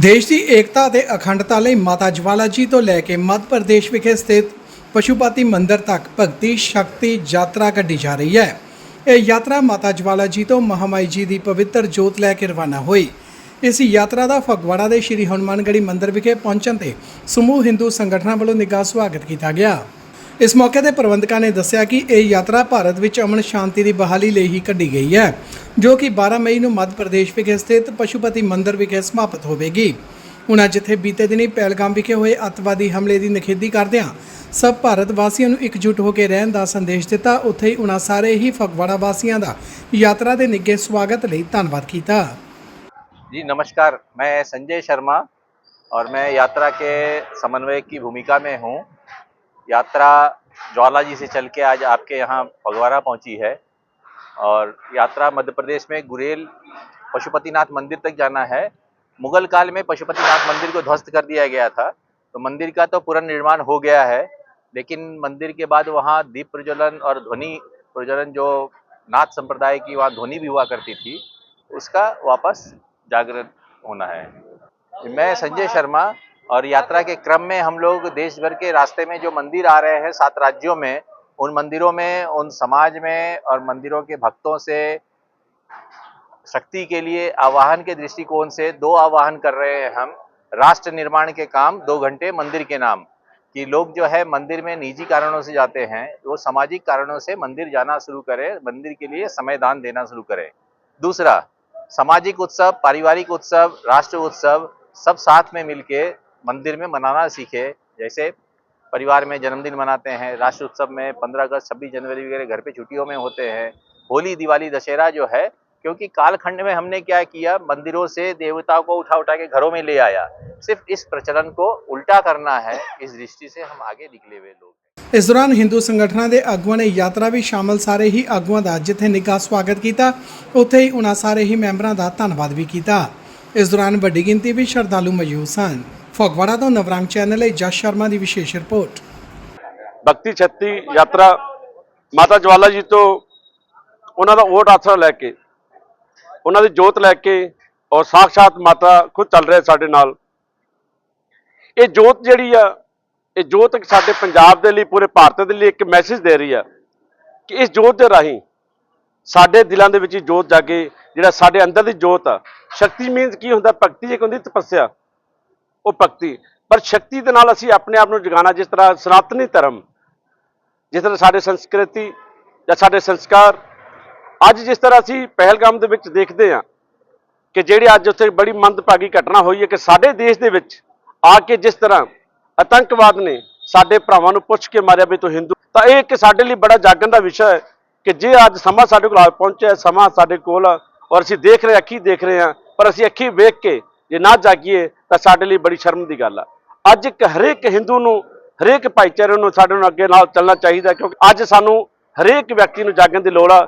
ਦੇਸ਼ ਦੀ ਏਕਤਾ ਅਤੇ ਅਖੰਡਤਾ ਲਈ ਮਾਤਾ ਜਵਾਲਾ ਜੀ ਤੋਂ ਲੈ ਕੇ ਮੱਧ ਪ੍ਰਦੇਸ਼ ਵਿਖੇ ਸਥਿਤ ਪਸ਼ੂਪਤੀ ਮੰਦਿਰ ਤੱਕ ਭਗਤੀ, ਸ਼ਕਤੀ ਯਾਤਰਾ ਕੱਢੀ ਜਾ ਰਹੀ ਹੈ। ਇਹ ਯਾਤਰਾ ਮਾਤਾ ਜਵਾਲਾ ਜੀ ਤੋਂ ਮਹਾਮਾਈ ਜੀ ਦੀ ਪਵਿੱਤਰ ਜੋਤ ਲੈ ਕੇ ਰਵਾਨਾ ਹੋਈ। ਇਸ ਯਾਤਰਾ ਦਾ ਫਗਵਾੜਾ ਦੇ ਸ਼੍ਰੀ ਹਨੂਮਾਨਗੜ੍ਹੀ ਮੰਦਿਰ ਵਿਖੇ ਪਹੁੰਚਣ ਤੇ ਸਮੂਹ ਹਿੰਦੂ ਸੰਗਠਨਾਂ ਵੱਲੋਂ ਨਿੱਘਾ ਸਵਾਗਤ ਕੀਤਾ ਗਿਆ। ਇਸ ਮੌਕੇ ਤੇ ਪ੍ਰਬੰਧਕਾਂ ਨੇ ਦੱਸਿਆ ਕਿ ਇਹ ਯਾਤਰਾ ਭਾਰਤ ਵਿੱਚ ਅਮਨ ਸ਼ਾਂਤੀ ਦੀ ਬਹਾਲੀ ਲਈ ਹੀ ਕੱਢੀ ਗਈ ਹੈ ਜੋ ਕਿ 12 ਮਈ ਨੂੰ ਮੱਧ ਪ੍ਰਦੇਸ਼ ਵਿਖੇ ਸਥਿਤ ਪਸ਼ੂਪਤੀ ਮੰਦਿਰ ਵਿਖੇ ਸਮਾਪਤ ਹੋਵੇਗੀ ਉਨ੍ਹਾਂ ਜਿੱਥੇ ਬੀਤੇ ਦਿਨੀ ਪਹਿਲਗਾਮ ਵਿਖੇ ਹੋਏ ਅੱਤਵਾਦੀ ਹਮਲੇ ਦੀ ਨਿਖੇਧੀ ਕਰਦਿਆਂ ਸਭ ਭਾਰਤ ਵਾਸੀਆਂ ਨੂੰ ਇਕਜੁੱਟ ਹੋ ਕੇ ਰਹਿਣ ਦਾ ਸੰਦੇਸ਼ ਦਿੱਤਾ ਉੱਥੇ ਹੀ ਉਨ੍ਹਾਂ ਸਾਰੇ ਹੀ ਫਗਵਾੜਾ ਵਾਸੀਆਂ ਦਾ ਯਾਤਰਾ ਦੇ ਨਿੱਘੇ ਸਵਾਗਤ ਲਈ ਧੰਨਵਾਦ ਕੀਤਾ जी नमस्कार मैं संजय शर्मा और मैं यात्रा के समन्वयक की भूमिका में हूँ यात्रा ज्वाला जी से चल के आज आपके यहाँ फगवाड़ा पहुँची है और यात्रा मध्य प्रदेश में गुरेल पशुपतिनाथ मंदिर तक जाना है। मुगल काल में पशुपतिनाथ मंदिर को ध्वस्त कर दिया गया था तो मंदिर का तो पुनर्निर्माण हो गया है, लेकिन मंदिर के बाद वहाँ दीप प्रज्वलन और ध्वनि प्रज्वलन जो नाथ संप्रदाय की वहाँ ध्वनि भी हुआ करती थी, उसका वापस जागृत होना है। मैं संजय शर्मा और यात्रा के क्रम में हम लोग देश भर के रास्ते में जो मंदिर आ रहे हैं, सात राज्यों में, उन मंदिरों में, उन समाज में और मंदिरों के भक्तों से, शक्ति के लिए, आवाहन के दृष्टिकोण से दो आवाहन कर रहे हैं हम। राष्ट्र निर्माण के काम, दो घंटे मंदिर के नाम। कि लोग जो है, मंदिर में निजी कारणों से जाते हैं, वो सामाजिक कारणों से मंदिर जाना शुरू करें, मंदिर के लिए समय दान देना शुरू करें। दूसरा, सामाजिक उत्सव, पारिवारिक उत्सव, राष्ट्र उत्सव, सब साथ में मिलके मंदिर में मनाना सीखे जैसे परिवार में जन्मदिन मनाते हैं राष्ट्र उत्सव में 15 अगस्त छब्बीस जनवरी वगैरह घर पे छुट्टियों में होते हैं होली दिवाली दशहरा जो है क्योंकि कालखंड में हमने क्या किया मंदिरों से देवताओं को उठा उठा के घरों में ले आया सिर्फ इस प्रचलन को उल्टा करना है इस दृष्टि से हम आगे निकले हुए लोग हैं ਇਸ ਦੌਰਾਨ ਹਿੰਦੂ ਸੰਗਠਨਾਂ ਦੇ ਆਗੂਆਂ ਨੇ ਯਾਤਰਾ ਵਿੱਚ ਸ਼ਾਮਲ ਸਾਰੇ ਹੀ ਆਗੂਆਂ ਦਾ ਜਿੱਥੇ ਨਿੱਘਾ ਸਵਾਗਤ ਕੀਤਾ ਉੱਥੇ ਹੀ ਉਹਨਾਂ ਸਾਰੇ ਹੀ ਮੈਂਬਰਾਂ ਦਾ ਧੰਨਵਾਦ ਵੀ ਕੀਤਾ ਇਸ ਦੌਰਾਨ ਵੱਡੀ ਗਿਣਤੀ ਵਿੱਚ ਸ਼ਰਧਾਲੂ ਮੌਜੂਦ ਸਨ ਫਗਵਾੜਾ ਤੋਂ ਨਵਰੰਗ ਚੈਨਲ ਲਈ ਜਸ ਸ਼ਰਮਾ ਦੀ ਵਿਸ਼ੇਸ਼ ਰਿਪੋਰਟ। ਭਗਤੀ ਛੱਤੀ ਯਾਤਰਾ ਮਾਤਾ ਜਵਾਲਾ ਜੀ ਤੋਂ ਉਹਨਾਂ ਦਾ ਓਟ ਆਸਰਾ ਲੈ ਕੇ, ਉਹਨਾਂ ਦੀ ਜੋਤ ਲੈ ਕੇ ਔਰ ਸਾਖਸ਼ਾਤ ਮਾਤਾ ਖੁਦ ਚੱਲ ਰਿਹਾ ਸਾਡੇ ਨਾਲ। ਇਹ ਜੋਤ ਜਿਹੜੀ ਆ, ਇਹ ਜੋਤ ਸਾਡੇ ਪੰਜਾਬ ਦੇ ਲਈ, ਪੂਰੇ ਭਾਰਤ ਦੇ ਲਈ ਇੱਕ ਮੈਸੇਜ ਦੇ ਰਹੀ ਆ ਕਿ ਇਸ ਜੋਤ ਦੇ ਰਾਹੀਂ ਸਾਡੇ ਦਿਲਾਂ ਦੇ ਵਿੱਚ ਜੋਤ ਜਾਗੇ, ਜਿਹੜਾ ਸਾਡੇ ਅੰਦਰ ਦੀ ਜੋਤ ਆ। ਸ਼ਕਤੀ ਮੀਨਸ ਕੀ ਹੁੰਦਾ? ਭਗਤੀ ਇੱਕ ਹੁੰਦੀ ਤਪੱਸਿਆ। ਉਹ ਭਗਤੀ। ਪਰ ਸ਼ਕਤੀ ਦੇ ਨਾਲ ਅਸੀਂ ਆਪਣੇ ਆਪ ਨੂੰ ਜਗਾਉਣਾ ਜਿਸ ਤਰ੍ਹਾਂ ਸਨਾਤਨੀ ਧਰਮ ਜਿਸ ਤਰ੍ਹਾਂ ਸਾਡੇ ਸੰਸਕ੍ਰਿਤੀ ਜਾਂ ਸਾਡੇ ਸੰਸਕਾਰ। ਅੱਜ ਜਿਸ ਤਰ੍ਹਾਂ ਅਸੀਂ ਪਹਿਲਗਾਮ ਦੇ ਵਿੱਚ ਦੇਖਦੇ ਹਾਂ ਕਿ ਜਿਹੜੀ ਅੱਜ ਉੱਥੇ ਬੜੀ ਮੰਦਭਾਗੀ ਘਟਨਾ ਹੋਈ ਹੈ ਕਿ ਸਾਡੇ ਦੇਸ਼ ਦੇ ਵਿੱਚ ਆ ਕੇ ਜਿਸ ਤਰ੍ਹਾਂ ਆਤੰਕਵਾਦ ਨੇ ਸਾਡੇ ਭਰਾਵਾਂ ਨੂੰ ਪੁੱਛ ਕੇ ਮਾਰਿਆ ਵੀ ਤੂੰ ਹਿੰਦੂ ਤਾਂ ਇਹ ਇੱਕ ਸਾਡੇ ਲਈ ਬੜਾ ਜਾਗਣ ਦਾ ਵਿਸ਼ਾ ਹੈ ਕਿ ਜੇ ਅੱਜ ਸਮਾਂ ਸਾਡੇ ਕੋਲ ਆ ਪਹੁੰਚਿਆ ਸਮਾਂ ਸਾਡੇ ਕੋਲ ਆ, ਔਰ ਅਸੀਂ ਦੇਖ ਰਹੇ ਅੱਖੀ ਦੇਖ ਰਹੇ ਹਾਂ ਪਰ ਅਸੀਂ ਅੱਖੀ ਵੇਖ ਕੇ ਜੇ ਨਾ ਜਾਗੀਏ ਤਾਂ ਸਾਡੇ ਲਈ ਬੜੀ ਸ਼ਰਮ ਦੀ ਗੱਲ ਆ। ਅੱਜ ਇੱਕ ਹਰੇਕ ਹਿੰਦੂ ਨੂੰ, ਹਰੇਕ ਭਾਈਚਾਰੇ ਨੂੰ ਸਾਡੇ ਨੂੰ ਅੱਗੇ ਨਾਲ ਚੱਲਣਾ ਚਾਹੀਦਾ ਕਿਉਂਕਿ ਅੱਜ ਸਾਨੂੰ ਹਰੇਕ ਵਿਅਕਤੀ ਨੂੰ ਜਾਗਣ ਦੀ ਲੋੜ ਆ,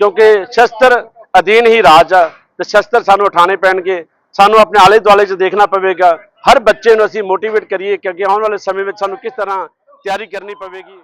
ਕਿਉਂਕਿ ਸ਼ਸਤਰ ਅਧੀਨ ਹੀ ਰਾਜ ਆ ਤੇ ਸ਼ਸਤਰ ਸਾਨੂੰ ਉਠਾਣੇ ਪੈਣਗੇ, ਸਾਨੂੰ ਆਪਣੇ ਆਲੇ ਦੁਆਲੇ 'ਚ ਦੇਖਣਾ ਪਵੇਗਾ। ਹਰ ਬੱਚੇ ਨੂੰ ਅਸੀਂ ਮੋਟੀਵੇਟ ਕਰੀਏ ਕਿ ਅੱਗੇ ਆਉਣ ਵਾਲੇ ਸਮੇਂ ਵਿੱਚ ਸਾਨੂੰ ਕਿਸ ਤਰ੍ਹਾਂ ਤਿਆਰੀ ਕਰਨੀ ਪਵੇਗੀ।